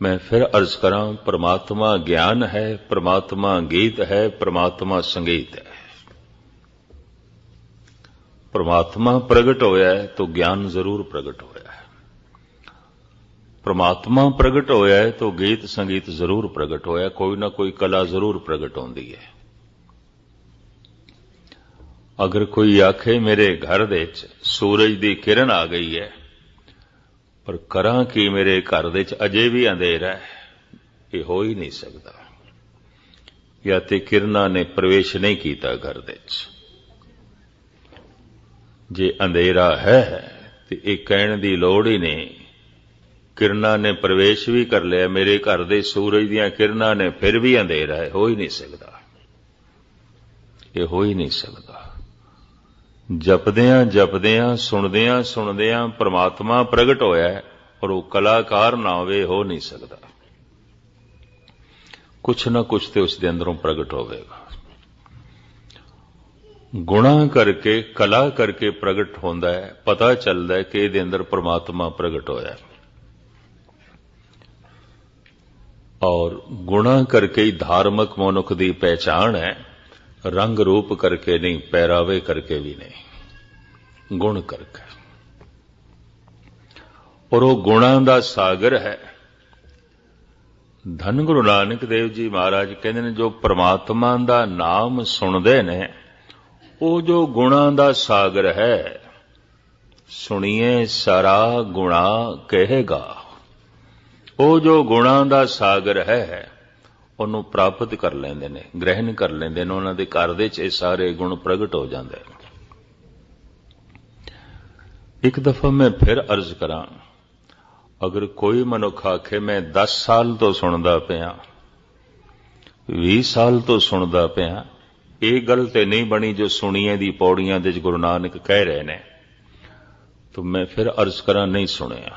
ਮੈਂ ਫਿਰ ਅਰਜ਼ ਕਰਾਂ ਪ੍ਰਮਾਤਮਾ ਗਿਆਨ ਹੈ ਪ੍ਰਮਾਤਮਾ ਗੀਤ ਹੈ ਪ੍ਰਮਾਤਮਾ ਸੰਗੀਤ ਹੈ ਪ੍ਰਮਾਤਮਾ ਪ੍ਰਗਟ ਹੋਇਆ ਹੈ ਤਾਂ ਗਿਆਨ ਜ਼ਰੂਰ ਪ੍ਰਗਟ ਹੋਇਆ ਹੈ ਪ੍ਰਮਾਤਮਾ ਪ੍ਰਗਟ ਹੋਇਆ ਹੈ ਤਾਂ ਗੀਤ ਸੰਗੀਤ ਜ਼ਰੂਰ ਪ੍ਰਗਟ ਹੋਇਆ ਕੋਈ ਨਾ ਕੋਈ ਕਲਾ ਜ਼ਰੂਰ ਪ੍ਰਗਟ ਹੁੰਦੀ ਹੈ ਅਗਰ ਕੋਈ ਆਖੇ ਮੇਰੇ ਘਰ ਦੇ ਵਿੱਚ ਸੂਰਜ ਦੀ ਕਿਰਨ ਆ ਗਈ ਹੈ ਪਰ ਕਰਾਂ ਕਿ ਮੇਰੇ ਘਰ ਦੇ ਚ ਅਜੇ ਵੀ ਅੰਧੇਰਾ ਹੈ? ਇਹ ਹੋ ਹੀ ਨਹੀਂ ਸਕਦਾ। ਜਾਂ ਤੇ ਕਿਰਨਾਂ ਨੇ ਪ੍ਰਵੇਸ਼ ਨਹੀਂ ਕੀਤਾ ਘਰ ਦੇ ਚ ਜੇ ਅੰਧੇਰਾ ਹੈ, ਤੇ ਇਹ ਕਹਿਣ ਦੀ ਲੋੜ ਹੀ ਨਹੀਂ। ਕਿਰਨਾਂ ਨੇ ਪ੍ਰਵੇਸ਼ ਵੀ ਕਰ ਲਿਆ, ਮੇਰੇ ਘਰ ਦੇ ਸੂਰਜ ਦੀਆਂ ਕਿਰਨਾਂ ਨੇ ਫਿਰ ਵੀ ਅੰਧੇਰਾ ਹੈ। ਹੋ ਹੀ ਨਹੀਂ ਸਕਦਾ। ਇਹ ਹੋ ਹੀ ਨਹੀਂ ਸਕਦਾ। ਜਪਦਿਆਂ ਜਪਦਿਆਂ, ਸੁਣਦਿਆਂ ਸੁਣਦਿਆਂ ਪ੍ਰਮਾਤਮਾ ਪ੍ਰਗਟ ਹੋਇਆ ਹੈ ਔਰ ਉਹ ਕਲਾਕਾਰ ਨਾ ਹੋਵੇ ਹੋ ਨਹੀਂ ਸਕਦਾ। ਕੁਛ ਨਾ ਕੁਛ ਤੇ ਉਸ ਦੇ ਅੰਦਰੋਂ ਪ੍ਰਗਟ ਹੋਵੇਗਾ। ਗੁਣਾ ਕਰਕੇ, ਕਲਾ ਕਰਕੇ ਪ੍ਰਗਟ ਹੁੰਦਾ ਹੈ, ਪਤਾ ਚੱਲਦਾ ਹੈ ਕਿ ਇਹਦੇ ਅੰਦਰ ਪ੍ਰਮਾਤਮਾ ਪ੍ਰਗਟ ਹੋਇਆ ਹੈ। ਔਰ ਗੁਣਾ ਕਰਕੇ ਹੀ ਧਾਰਮਿਕ ਮਨੁੱਖ ਦੀ ਪਹਿਚਾਣ ਹੈ। ਰੰਗ ਰੂਪ ਕਰਕੇ ਨਹੀਂ, ਪਹਿਰਾਵੇ ਕਰਕੇ ਵੀ ਨਹੀਂ। ਗੁਣ ਕਰਕੇ। ਔਰ ਉਹ ਗੁਣਾਂ ਦਾ ਸਾਗਰ ਹੈ। ਧੰਨ ਗੁਰੂ ਨਾਨਕ ਦੇਵ ਜੀ ਮਹਾਰਾਜ ਕਹਿੰਦੇ ਨੇ, ਜੋ ਪ੍ਰਮਾਤਮਾ ਦਾ ਨਾਮ ਸੁਣਦੇ ਨੇ, ਉਹ ਜੋ ਗੁਣਾਂ ਦਾ ਸਾਗਰ ਹੈ, ਸੁਣੀਏ ਸਾਰਾ ਗੁਣਾ ਕਹੇਗਾ। ਉਹ ਜੋ ਗੁਣਾਂ ਦਾ ਸਾਗਰ ਹੈ ਉਹਨੂੰ ਪ੍ਰਾਪਤ ਕਰ ਲੈਂਦੇ ਨੇ, ਗ੍ਰਹਿਣ ਕਰ ਲੈਂਦੇ ਨੇ, ਉਹਨਾਂ ਦੇ ਘਰ ਦੇ 'ਚ ਇਹ ਸਾਰੇ ਗੁਣ ਪ੍ਰਗਟ ਹੋ ਜਾਂਦੇ ਨੇ। ਇੱਕ ਦਫਾ ਮੈਂ ਫਿਰ ਅਰਜ਼ ਕਰਾਂ, ਅਗਰ ਕੋਈ ਮਨੁੱਖ ਆਖੇ, ਮੈਂ 10 ਸਾਲ ਤੋਂ ਸੁਣਦਾ ਪਿਆ 20 ਸਾਲ ਤੋਂ ਸੁਣਦਾ ਪਿਆ, ਇਹ ਗੱਲ ਤੇ ਨਹੀਂ ਬਣੀ ਜੋ ਸੁਣੀਏ ਦੀ ਪੌੜੀਆਂ ਦੇ ਵਿੱਚ ਗੁਰੂ ਨਾਨਕ ਕਹਿ ਰਹੇ ਨੇ, ਤਾਂ ਮੈਂ ਫਿਰ ਅਰਜ਼ ਕਰਾਂ, ਨਹੀਂ ਸੁਣਿਆ।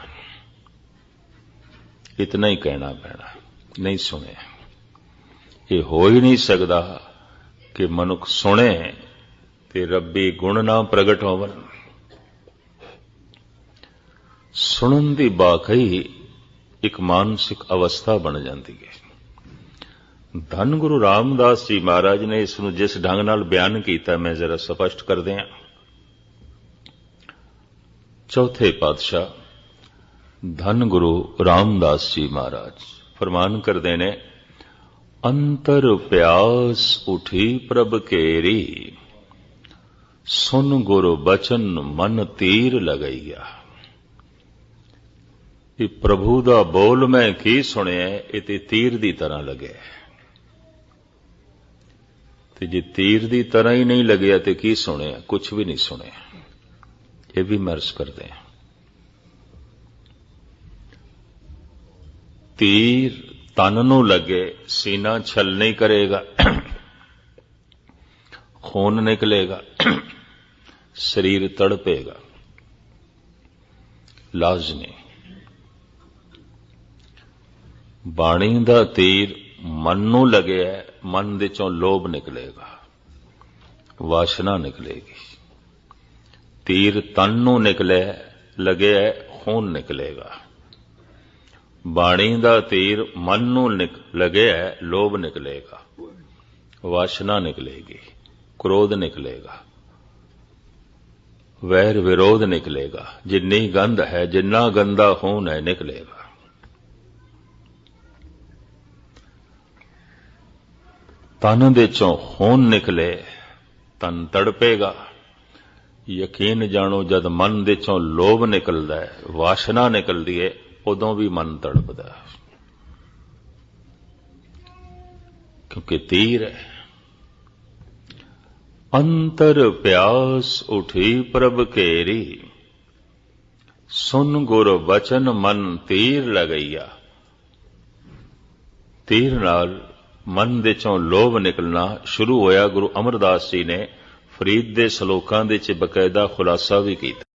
ਇਤਨਾ ਹੀ ਕਹਿਣਾ ਪੈਣਾ, ਨਹੀਂ ਸੁਣਿਆ। ਇਹ ਹੋ ਹੀ ਨਹੀਂ ਸਕਦਾ ਕਿ ਮਨੁੱਖ ਸੁਣੇ ਤੇ ਰੱਬੀ ਗੁਣ ਨਾ ਪ੍ਰਗਟ ਹੋਵਨ ਸੁਣਨ ਦੀ ਬਾਕਈ ਇੱਕ ਮਾਨਸਿਕ ਅਵਸਥਾ ਬਣ ਜਾਂਦੀ ਹੈ। ਧੰਨ ਗੁਰੂ ਰਾਮਦਾਸ ਜੀ ਮਹਾਰਾਜ ਨੇ ਇਸ ਨੂੰ ਜਿਸ ਢੰਗ ਨਾਲ ਬਿਆਨ ਕੀਤਾ, ਮੈਂ ਜ਼ਰਾ ਸਪਸ਼ਟ ਕਰ ਦਿਆਂ ਚੌਥੇ ਪਾਤਸ਼ਾਹ ਧੰਨ ਗੁਰੂ ਰਾਮਦਾਸ ਜੀ ਮਹਾਰਾਜ ਫਰਮਾਨ ਕਰਦੇ ਨੇ ਅੰਤਰ ਪਿਆਸ ਉਠੀ ਪ੍ਰਭ ਕੇਰੀ। ਸੁਨ ਗੁਰ ਬਚਨ ਮਨ ਤੀਰ ਲਗਈਆ। ਇਹ ਪ੍ਰਭੂ ਦਾ ਬੋਲ ਮੈਂ ਕੀ ਸੁਣਿਆ, ਇਹ ਤੇ ਤੀਰ ਦੀ ਤਰ੍ਹਾਂ ਲੱਗਿਆ। ਤੇ ਜੇ ਤੀਰ ਦੀ ਤਰ੍ਹਾਂ ਹੀ ਨਹੀਂ ਲੱਗਿਆ ਤੇ ਕੀ ਸੁਣਿਆ? ਕੁਝ ਵੀ ਨਹੀਂ ਸੁਣਿਆ। ਇਹ ਵੀ ਮਰਜ਼ ਕਰਦੇ ਆ ਤੀਰ ਤਨ ਨੂੰ ਲੱਗੇ, ਸੀਨਾ ਛਲ ਨਹੀਂ ਕਰੇਗਾ, ਖੂਨ ਨਿਕਲੇਗਾ, ਸਰੀਰ ਤੜਪੇਗਾ। ਲਾਜ਼ਮੀ। ਬਾਣੀ ਦਾ ਤੀਰ ਮਨ ਨੂੰ ਲੱਗਿਆ ਮਨ ਦੇ ਚੋਂ ਲੋਭ ਨਿਕਲੇਗਾ, ਵਾਸ਼ਨਾ ਨਿਕਲੇਗੀ। ਤੀਰ ਤਨ ਨੂੰ ਨਿਕਲੇ ਲੱਗਿਆ ਖੂਨ ਨਿਕਲੇਗਾ। ਬਾਣੀ ਦਾ ਤੀਰ ਮਨ ਨੂੰ ਲੱਗਿਆ ਲੋਭ ਨਿਕਲੇਗਾ। ਵਾਸ਼ਨਾ ਨਿਕਲੇਗੀ, ਕ੍ਰੋਧ ਨਿਕਲੇਗਾ। ਵੈਰ ਵਿਰੋਧ ਨਿਕਲੇਗਾ, ਜਿੰਨੀ ਗੰਧ ਹੈ, ਜਿੰਨਾ ਗੰਦਾ ਖੂਨ ਹੈ, ਨਿਕਲੇਗਾ। ਤਨ ਦੇ ਚੋਂ ਖੂਨ ਨਿਕਲੇ, ਤਨ ਤੜਪੇਗਾ। ਯਕੀਨ ਜਾਣੋ, ਜਦ ਮਨ ਦੇ ਚੋਂ ਲੋਭ ਨਿਕਲਦਾ ਹੈ, ਵਾਸ਼ਨਾ ਨਿਕਲਦੀ ਹੈ ਉਦੋਂ ਵੀ ਮਨ ਤੜਪਦਾ ਹੈ। ਕਿਉਂਕਿ ਤੀਰ ਹੈ। ਅੰਤਰ ਪਿਆਸ ਉਠੀ ਪ੍ਰਭ ਕੇਰੀ ਸੁਨ ਗੁਰ ਬਚਨ ਮਨ ਤੀਰ ਲਗਈਆ। ਤੀਰ ਨਾਲ ਮਨ ਦੇ ਚੋਂ ਲੋਭ ਨਿਕਲਣਾ ਸ਼ੁਰੂ ਹੋਇਆ। ਗੁਰੂ ਅਮਰਦਾਸ ਜੀ ਨੇ ਫਰੀਦ ਦੇ ਸ਼ਲੋਕਾਂ ਦੇ ਚ ਬਕਾਇਦਾ ਖੁਲਾਸਾ ਵੀ ਕੀਤਾ।